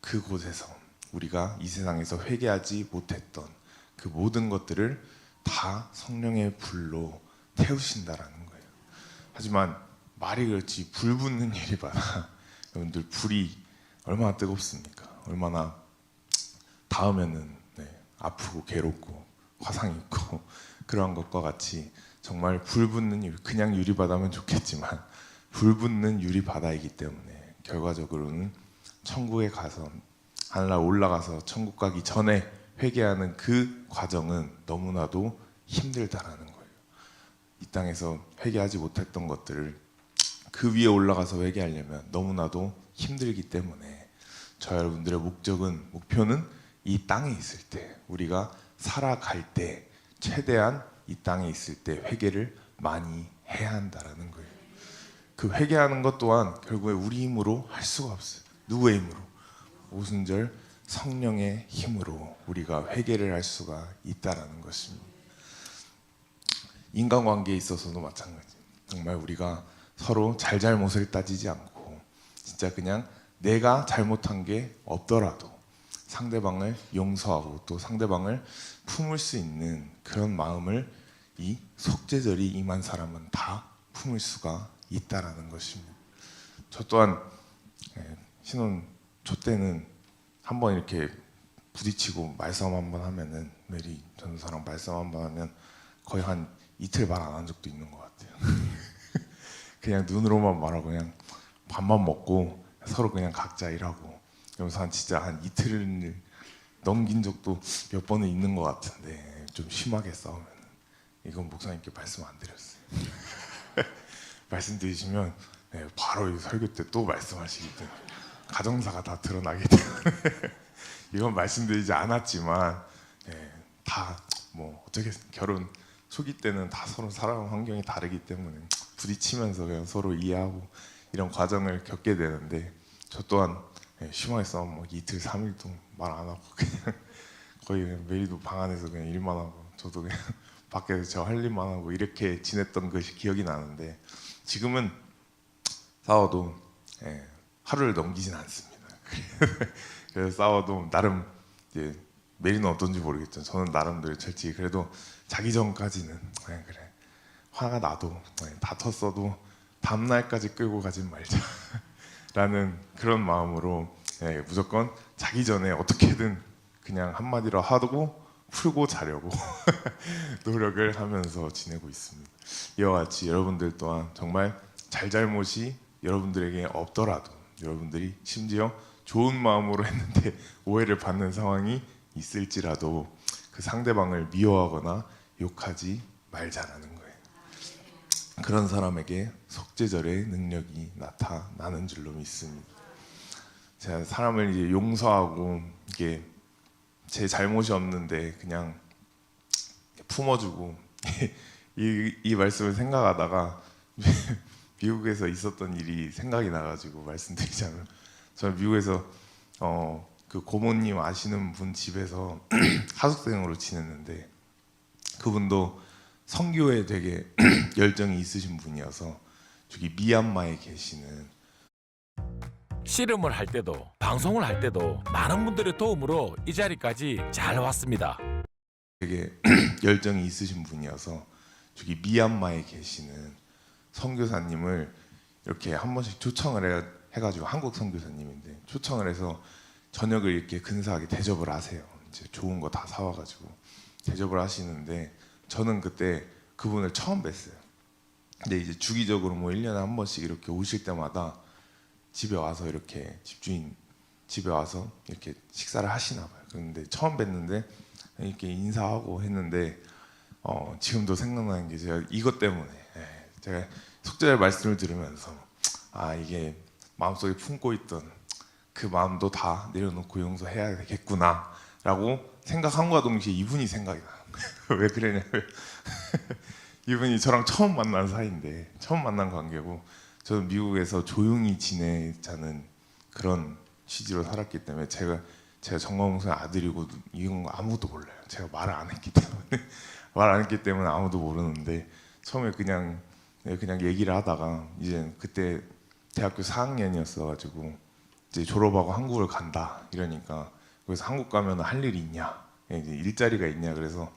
그곳에서 우리가 이 세상에서 회개하지 못했던 그 모든 것들을 다 성령의 불로 태우신다라는 거예요. 하지만 말이 그렇지 불 붙는 일이 많아. 여러분들 불이 얼마나 뜨겁습니까? 얼마나 닿으면은 네, 아프고 괴롭고 화상 입고 그러한 것과 같이 정말 불 붙는 유 그냥 유리바다면 좋겠지만 불 붙는 유리바다이기 때문에 결과적으로는 천국에 가서 하늘날 올라가서 천국 가기 전에 회개하는 그 과정은 너무나도 힘들다라는 거예요. 이 땅에서 회개하지 못했던 것들을 그 위에 올라가서 회개하려면 너무나도 힘들기 때문에 저 여러분들의 목적은 목표는 이 땅에 있을 때 우리가 살아갈 때 최대한 이 땅에 있을 때 회개를 많이 해야 한다라는 거예요. 그 회개하는 것 또한 결국에 우리 힘으로 할 수가 없어요. 누구의 힘으로? 오순절 성령의 힘으로 우리가 회개를 할 수가 있다라는 것입니다. 인간관계에 있어서도 마찬가지. 정말 우리가 서로 잘잘못을 따지지 않고 진짜 그냥 내가 잘못한 게 없더라도 상대방을 용서하고 또 상대방을 품을 수 있는 그런 마음을 이 속죄절이 임한 사람은 다 품을 수가 있다라는 것입니다. 저 또한 예, 신혼 저 때는 한번 이렇게 부딪히고 말싸움 한 번 하면은 메리 전사랑 말싸움 한 번 하면 거의 한 이틀 말 안 한 적도 있는 것 같아요. 그냥 눈으로만 말하고 그냥 밥만 먹고 서로 그냥 각자 일하고 그러면서 한 진짜 한 이틀을 넘긴 적도 몇 번은 있는 것 같은데 좀 심하게 싸우면 이건 목사님께 말씀 안 드렸어요. 말씀드리시면 네, 바로 이 설교 때 또 말씀하시기 때문에 가정사가 다 드러나기 때문에 이건 말씀드리지 않았지만 네, 다뭐 어떻게 결혼 초기 때는 다 서로 살아가는 환경이 다르기 때문에 부딪히면서 그냥 서로 이해하고 이런 과정을 겪게 되는데 저 또한 예, 심하게 싸우면 뭐 이틀 삼일도 말 안 하고 그냥 거의 그냥 메리도 방 안에서 그냥 일만 하고 저도 그냥 밖에서 저 할 일만 하고 이렇게 지냈던 것이 기억이 나는데 지금은 싸워도 예, 하루를 넘기진 않습니다. 그래서 싸워도 나름 이제 메리는 어떤지 모르겠죠. 저는 나름대로 철저히 그래도 자기 전까지는 그냥 그래 화가 나도 네, 다퉜어도 다음 날까지 끌고 가진 말자라는 그런 마음으로 예, 무조건 자기 전에 어떻게든 그냥 한마디로 하고 풀고 자려고 노력을 하면서 지내고 있습니다. 이와 같이 여러분들 또한 정말 잘잘못이 여러분들에게 없더라도 여러분들이 심지어 좋은 마음으로 했는데 오해를 받는 상황이 있을지라도 그 상대방을 미워하거나 욕하지 말자라는 거예요. 그런 사람에게 속죄절의 능력이 나타나는 줄로 믿습니다. 제가 사람을 이제 용서하고 이게 제 잘못이 없는데 그냥 품어주고 이, 이 말씀을 생각하다가 미국에서 있었던 일이 생각이 나가지고 말씀드리자면 저는 미국에서 어, 그 고모님 아시는 분 집에서 하숙생으로 지냈는데 그분도 성교에 되게 열정이 있으신 분이어서 저기 미얀마에 계시는 씨름을 할 때도 방송을 할 때도 많은 분들의 도움으로 이 자리까지 잘 왔습니다. 되게 열정이 있으신 분이어서 저기 미얀마에 계시는 선교사님을 이렇게 한 번씩 초청을 해, 해가지고 한국 선교사님인데 초청을 해서 저녁을 이렇게 근사하게 대접을 하세요. 이제 좋은 거 다 사와가지고 대접을 하시는데 저는 그때 그분을 처음 뵀어요. 근데 이제 주기적으로 뭐 1년에 한 번씩 이렇게 오실 때마다 집에 와서 이렇게 집주인 집에 와서 이렇게 식사를 하시나 봐요. 그런데 처음 뵀는데 이렇게 인사하고 했는데 어, 지금도 생각나는 게 제가 이것 때문에 예, 제가 속죄의 말씀을 들으면서 아 이게 마음속에 품고 있던 그 마음도 다 내려놓고 용서해야 되겠구나라고 생각함과 동시에 이분이 생각이 나요. 왜 그러냐면 이분이 저랑 처음 만난 사이인데 처음 만난 관계고 저는 미국에서 조용히 지내자는 그런 취지로 살았기 때문에 제가 제가 정광훈의 아들이고 이건 아무도 몰라요. 제가 말을 안 했기 때문에 말 안 했기 때문에 아무도 모르는데 처음에 그냥 그냥 얘기를 하다가 이제 그때 대학교 4학년이었어가지고 이제 졸업하고 한국을 간다 이러니까 그래서 한국 가면 할 일이 있냐? 예, 이제 일자리가 있냐? 그래서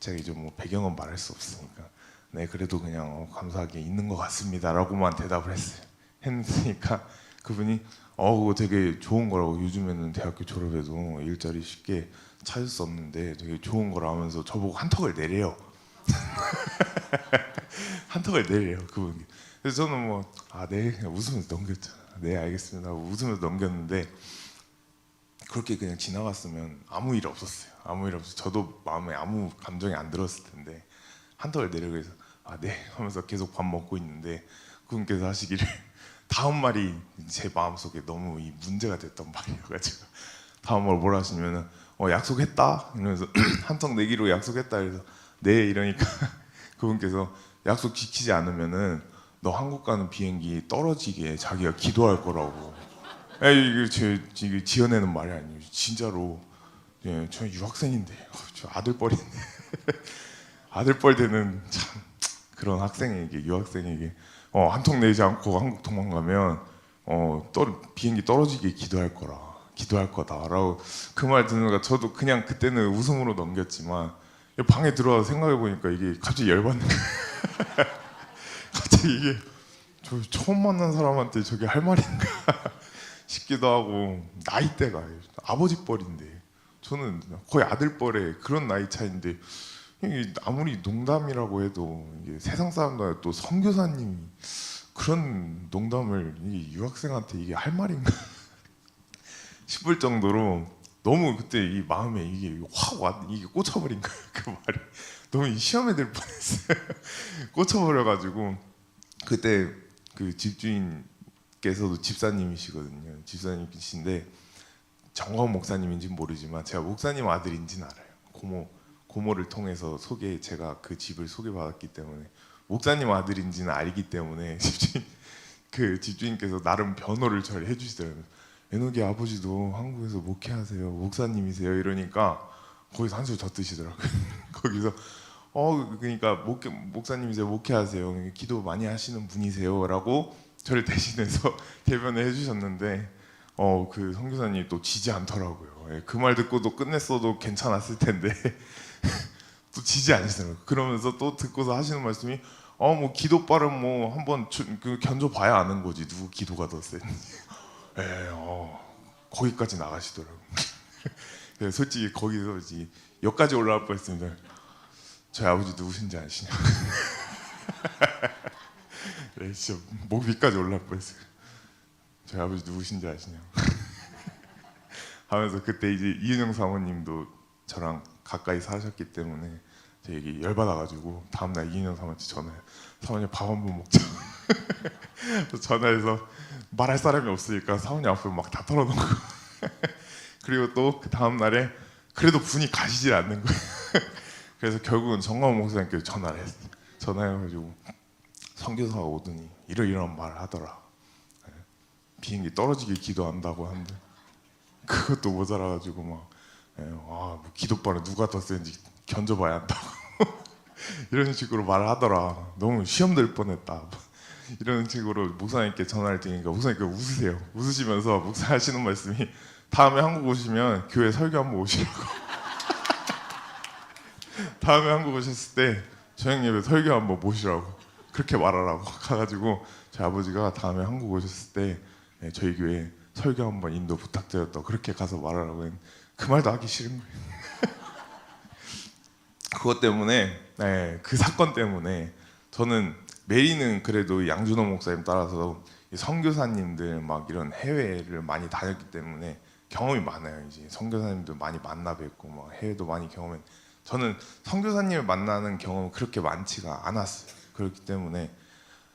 제가 이제 뭐 배경은 말할 수 없으니까 네 그래도 그냥 어, 감사하게 있는 것 같습니다라고만 대답을 했어요 했으니까 그분이 어 그거 되게 좋은 거라고 요즘에는 대학교 졸업해도 일자리 쉽게 찾을 수 없는데 되게 좋은 거라 하면서 저보고 한턱을 내래요 한턱을 내래요 그분이. 그래서 저는 뭐아네 그냥 웃으면서 넘겼죠 네 알겠습니다 웃으면서 넘겼는데 그렇게 그냥 지나갔으면 아무 일 없었어요. 아무 일 없어 저도 마음에 아무 감정이 안 들었을 텐데 한턱을 내려고 해서 아네 하면서 계속 밥 먹고 있는데 그분께서 하시기를 다음 말이 제 마음속에 너무 이 문제가 됐던 말이어가지고 다음 말 뭐라 하시면은 어 약속했다? 이러면서 한턱 내기로 약속했다. 그래서 네 이러니까 그분께서 약속 지키지 않으면은 너 한국 가는 비행기 떨어지게 자기가 기도할 거라고. 에이, 제 이게 지어내는 말이 아니에요. 진짜로. 예, 저 유학생인데, 어, 저 아들뻘인데, 아들뻘 되는 참 그런 학생에게 유학생에게 어, 한턱 내지 않고 한국 도망가면 어, 떨, 비행기 떨어지게 기도할 거라, 기도할 거다라고 그 말 듣는가 저도 그냥 그때는 웃음으로 넘겼지만 방에 들어와서 생각해 보니까 이게 갑자기 열받는 거예요. 갑자기 이게 저 처음 만난 사람한테 저게 할 말인가 싶기도 하고 나이대가 아버지 뻘인데. 저는 거의 아들 뻘에 그런 나이 차인데 아무리 농담이라고 해도 이게 세상 사람들 또 선교사님이 그런 농담을 이 유학생한테 이게 할 말인가 싶을 정도로 너무 그때 이 마음에 이게 확 와 이게 꽂혀버린 거예요 그 말이 너무 시험에 들 뻔했어요 꽂혀버려가지고 그때 그 집주인께서도 집사님이시거든요 집사님이신데 정광 목사님인지는 모르지만 제가 목사님 아들인지는 알아요 고모 고모를 통해서 소개 제가 그 집을 소개받았기 때문에 목사님 아들인지는 알기 때문에 집주인 그 집주인께서 나름 변호를 잘 해주시더라고요. 에녹이 아버지도 한국에서 목회하세요. 목사님이세요. 이러니까 거기서 한술 더 뜨시더라고요. 거기서 어 그러니까 목회, 목사님이세요. 목회하세요. 기도 많이 하시는 분이세요라고 저를 대신해서 대변을 해주셨는데 어 그 선교사님이 또 지지 않더라고요. 예, 그말 듣고도 끝냈어도 괜찮았을 텐데 또 지지 않으시더라고요. 그러면서 또 듣고서 하시는 말씀이 어 뭐 기도 빠름 뭐 한번 주- 그 견뎌 봐야 아는 거지 누구 기도가 더 센지. 예, 어 거기까지 나가시더라고요. 그래서 솔직히 거기서 이제 여기까지 올라갈 뻔했습니다. 저희 아버지 누구신지 아시냐? 네, 진짜 목 위까지 올라갈 뻔했어요. 저희 아버지 누구신지 아시냐? 하면서 그때 이제 이은영 사모님도 저랑 가까이 사셨기 때문에 되게 열받아가지고 다음날 이은영 사모한테 전화해 사모님 밥 한 번 먹자 전화해서 말할 사람이 없으니까 사모님 앞에 막 다 털어놓고 그리고 또 그 다음 날에 그래도 분이 가시질 않는 거예요. 그래서 결국은 정광훈 목사님께 전화를 했어요. 전화해가지고 선교사가 오더니 이러이러한 말을 하더라. 예. 비행기 떨어지게 기도한다고 하는데 그것도 모자라가지고 막 예, 기도바를 누가 더 센지 견져봐야 한다고. 이런 식으로 말을 하더라. 너무 시험 될 뻔했다. 이런 식으로 목사님께 전화를 드리니까 목사님께 웃으세요. 웃으시면서 목사 하시는 말씀이 다음에 한국 오시면 교회 설교 한번 오시라고. 다음에 한국 오셨을 때 저녁 예배 설교 한번 모시라고. 그렇게 말하라고 가가지고 제 아버지가 다음에 한국 오셨을 때 네, 저희 교회 설교 한번 인도 부탁드렸다. 그렇게 가서 말하라고 그 말도 하기 싫은 거예요. 그것 때문에 네, 그 사건 때문에 저는 메리는 그래도 양준호 목사님 따라서 이 선교사님들 막 이런 해외를 많이 다녔기 때문에 경험이 많아요. 이제 선교사님들 많이 만나 뵙고 막 해외도 많이 경험해. 저는 선교사님을 만나는 경험은 그렇게 많지가 않았어요. 그렇기 때문에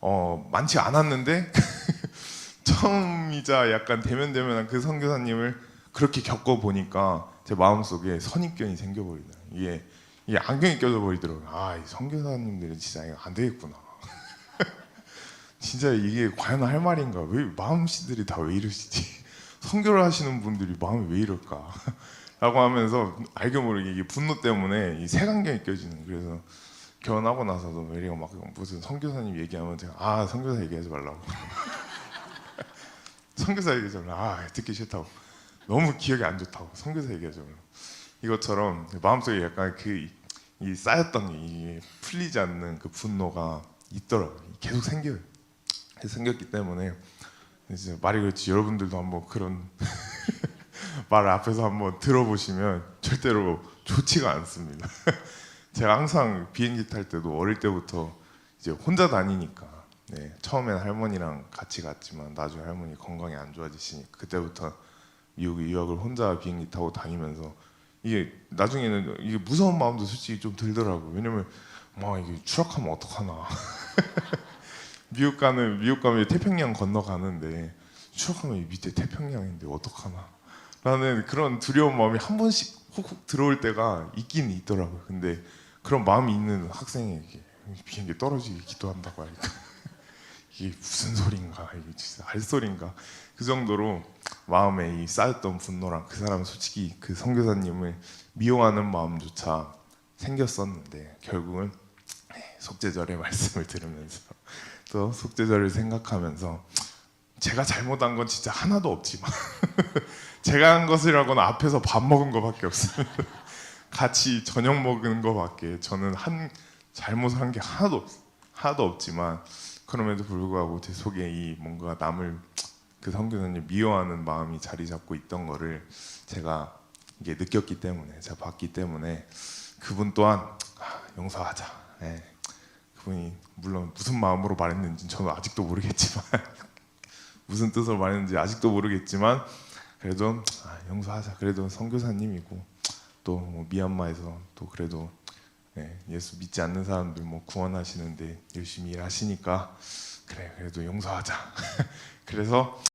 어, 많지 않았는데 처음이자 약간 대면대면한 그 선교사님을 그렇게 겪어 보니까 제 마음 속에 선입견이 생겨버리다. 이게 이게 안경이 껴져 버리더라고요. 아, 이 선교사님들은 진짜 이거 안 되겠구나. 진짜 이게 과연 할 말인가? 왜 마음씨들이 다 왜 이러시지? 선교를 하시는 분들이 마음이 왜 이럴까? 라고 하면서 알게 모르게 이게 분노 때문에 이 색안경이 껴지는 그래서 결혼하고 나서도 메리가 막 무슨 선교사님 얘기하면 제가 아 선교사 얘기하지 말라고 선교사 얘기하자면 아 듣기 싫다고 너무 기억이 안 좋다고 선교사 얘기하자면 이것처럼 마음속에 약간 그 이 쌓였던 이 풀리지 않는 그 분노가 있더라고요. 계속 생겨요. 생겼기 때문에 이제 말이 그렇지 여러분들도 한번 그런 말 앞에서 한번 들어보시면 절대로 좋지가 않습니다. 제가 항상 비행기 탈 때도 어릴 때부터 이제 혼자 다니니까 네, 처음엔 할머니랑 같이 갔지만 나중에 할머니 건강이 안 좋아지시니까 그때부터 미국 유학을 혼자 비행기 타고 다니면서 이게 나중에는 이게 무서운 마음도 솔직히 좀 들더라고요. 왜냐면 막 이게 추락하면 어떡하나. 미국 가는 미국 가면 태평양 건너가는데 추락하면 이 밑에 태평양인데 어떡하나. 라는 그런 두려운 마음이 한 번씩 훅훅 들어올 때가 있긴 있더라고요. 근데 그런 마음이 있는 학생에게 비행기 떨어지게 기도한다고 하니까 이게 무슨 소린가 이게 진짜 할 소린가 그 정도로 마음에 이 쌓였던 분노랑 그 사람 솔직히 그 선교사님을 미워하는 마음조차 생겼었는데 결국은 속죄절의 말씀을 들으면서 또 속죄절을 생각하면서 제가 잘못한 건 진짜 하나도 없지만 제가 한 것이라고는 앞에서 밥 먹은 거밖에 없습니다. 같이 저녁 먹은 거밖에 저는 한 잘못한 게 하나도 없, 하나도 없지만 그럼에도 불구하고 제 속에 이 뭔가 남을 그 성교사님 미워하는 마음이 자리 잡고 있던 거를 제가 이게 느꼈기 때문에 제가 봤기 때문에 그분 또한 아, 용서하자. 예. 그분이 물론 무슨 마음으로 말했는지 저는 아직도 모르겠지만 무슨 뜻으로 말했는지 아직도 모르겠지만 그래도 아, 용서하자. 그래도 선교사님이고 또 뭐 미얀마에서 또 그래도 예, 예수 믿지 않는 사람들 뭐 구원하시는데 열심히 일하시니까 그래 그래도 용서하자. 그래서